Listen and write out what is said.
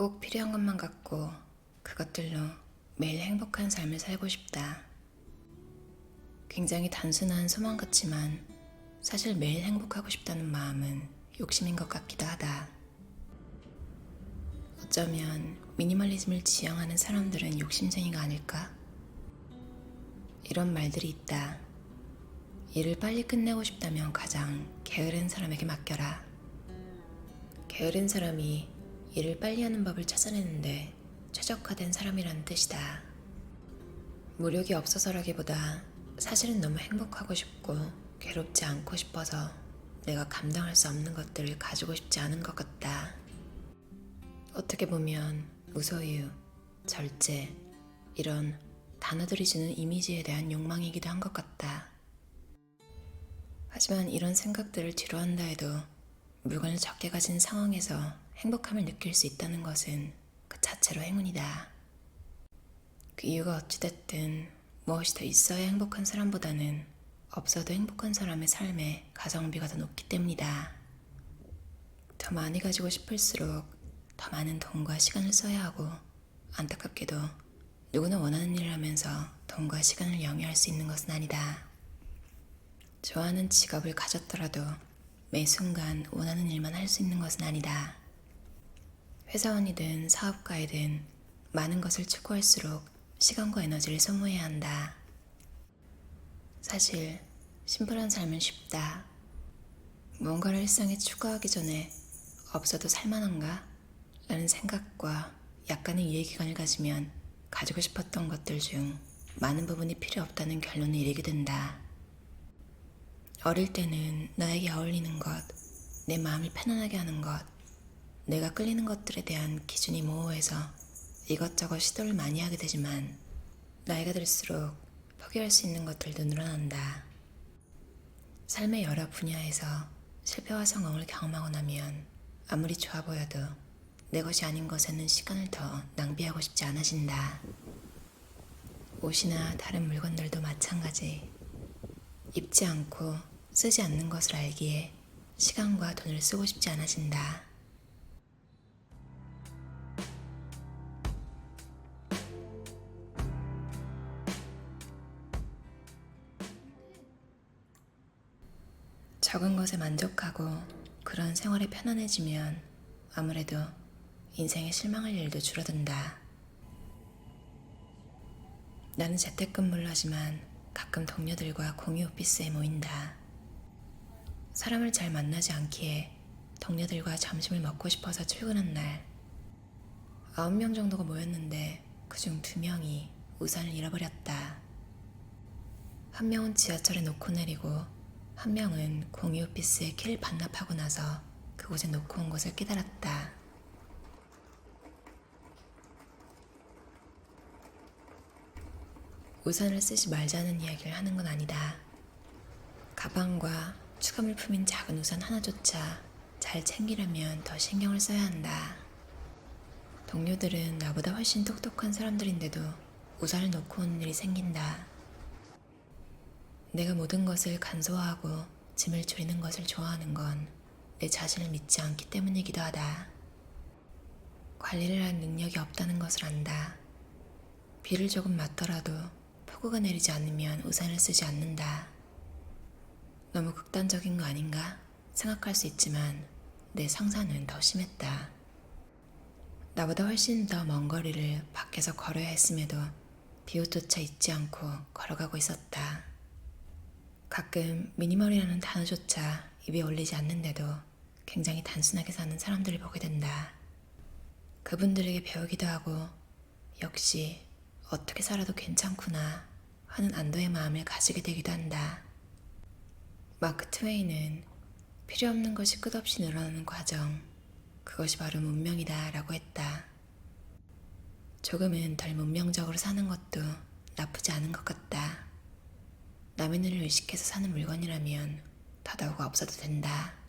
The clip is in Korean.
꼭 필요한 것만 갖고 그것들로 매일 행복한 삶을 살고 싶다. 굉장히 단순한 소망 같지만 사실 매일 행복하고 싶다는 마음은 욕심인 것 같기도 하다. 어쩌면 미니멀리즘을 지향하는 사람들은 욕심쟁이가 아닐까? 이런 말들이 있다. 일을 빨리 끝내고 싶다면 가장 게으른 사람에게 맡겨라. 게으른 사람이 일을 빨리 하는 법을 찾아내는데 최적화된 사람이라는 뜻이다. 무력이 없어서라기보다 사실은 너무 행복하고 싶고 괴롭지 않고 싶어서 내가 감당할 수 없는 것들을 가지고 싶지 않은 것 같다. 어떻게 보면 무소유, 절제, 이런 단어들이 주는 이미지에 대한 욕망이기도 한 것 같다. 하지만 이런 생각들을 뒤로한다 해도 물건을 적게 가진 상황에서 행복함을 느낄 수 있다는 것은 그 자체로 행운이다. 그 이유가 어찌됐든 무엇이 더 있어야 행복한 사람보다는 없어도 행복한 사람의 삶의 가성비가 더 높기 때문이다. 더 많이 가지고 싶을수록 더 많은 돈과 시간을 써야 하고 안타깝게도 누구나 원하는 일을 하면서 돈과 시간을 영위할 수 있는 것은 아니다. 좋아하는 직업을 가졌더라도 매 순간 원하는 일만 할 수 있는 것은 아니다. 회사원이든 사업가이든 많은 것을 추구할수록 시간과 에너지를 소모해야 한다. 사실 심플한 삶은 쉽다. 무언가를 일상에 추구하기 전에 없어도 살만한가? 라는 생각과 약간의 이해기관을 가지면 가지고 싶었던 것들 중 많은 부분이 필요 없다는 결론을 이르게 된다. 어릴 때는 나에게 어울리는 것, 내 마음을 편안하게 하는 것, 내가 끌리는 것들에 대한 기준이 모호해서 이것저것 시도를 많이 하게 되지만 나이가 들수록 포기할 수 있는 것들도 늘어난다. 삶의 여러 분야에서 실패와 성공을 경험하고 나면 아무리 좋아 보여도 내 것이 아닌 것에는 시간을 더 낭비하고 싶지 않아진다. 옷이나 다른 물건들도 마찬가지. 입지 않고 쓰지 않는 것을 알기에 시간과 돈을 쓰고 싶지 않아진다. 적은 것에 만족하고 그런 생활에 편안해지면 아무래도 인생에 실망할 일도 줄어든다. 나는 재택근무를 하지만 가끔 동료들과 공유 오피스에 모인다. 사람을 잘 만나지 않기에 동료들과 점심을 먹고 싶어서 출근한 날, 아홉 명 정도가 모였는데 그중 두 명이 우산을 잃어버렸다. 한 명은 지하철에 놓고 내리고 한 명은 공유 오피스에 키를 반납하고 나서 그곳에 놓고 온 것을 깨달았다. 우산을 쓰지 말자는 이야기를 하는 건 아니다. 가방과 추가 물품인 작은 우산 하나조차 잘 챙기려면 더 신경을 써야 한다. 동료들은 나보다 훨씬 똑똑한 사람들인데도 우산을 놓고 오는 일이 생긴다. 내가 모든 것을 간소화하고 짐을 줄이는 것을 좋아하는 건 내 자신을 믿지 않기 때문이기도 하다. 관리를 할 능력이 없다는 것을 안다. 비를 조금 맞더라도 폭우가 내리지 않으면 우산을 쓰지 않는다. 너무 극단적인 거 아닌가 생각할 수 있지만 내 상사는 더 심했다. 나보다 훨씬 더 먼 거리를 밖에서 걸어야 했음에도 비옷조차 잊지 않고 걸어가고 있었다. 가끔 미니멀이라는 단어조차 입에 올리지 않는데도 굉장히 단순하게 사는 사람들을 보게 된다. 그분들에게 배우기도 하고 역시 어떻게 살아도 괜찮구나 하는 안도의 마음을 가지게 되기도 한다. 마크 트웨이는 필요 없는 것이 끝없이 늘어나는 과정, 그것이 바로 문명이다 라고 했다. 조금은 덜 문명적으로 사는 것도 나쁘지 않은 것 같다. 남의 눈을 의식해서 사는 물건이라면 더더욱 없어도 된다.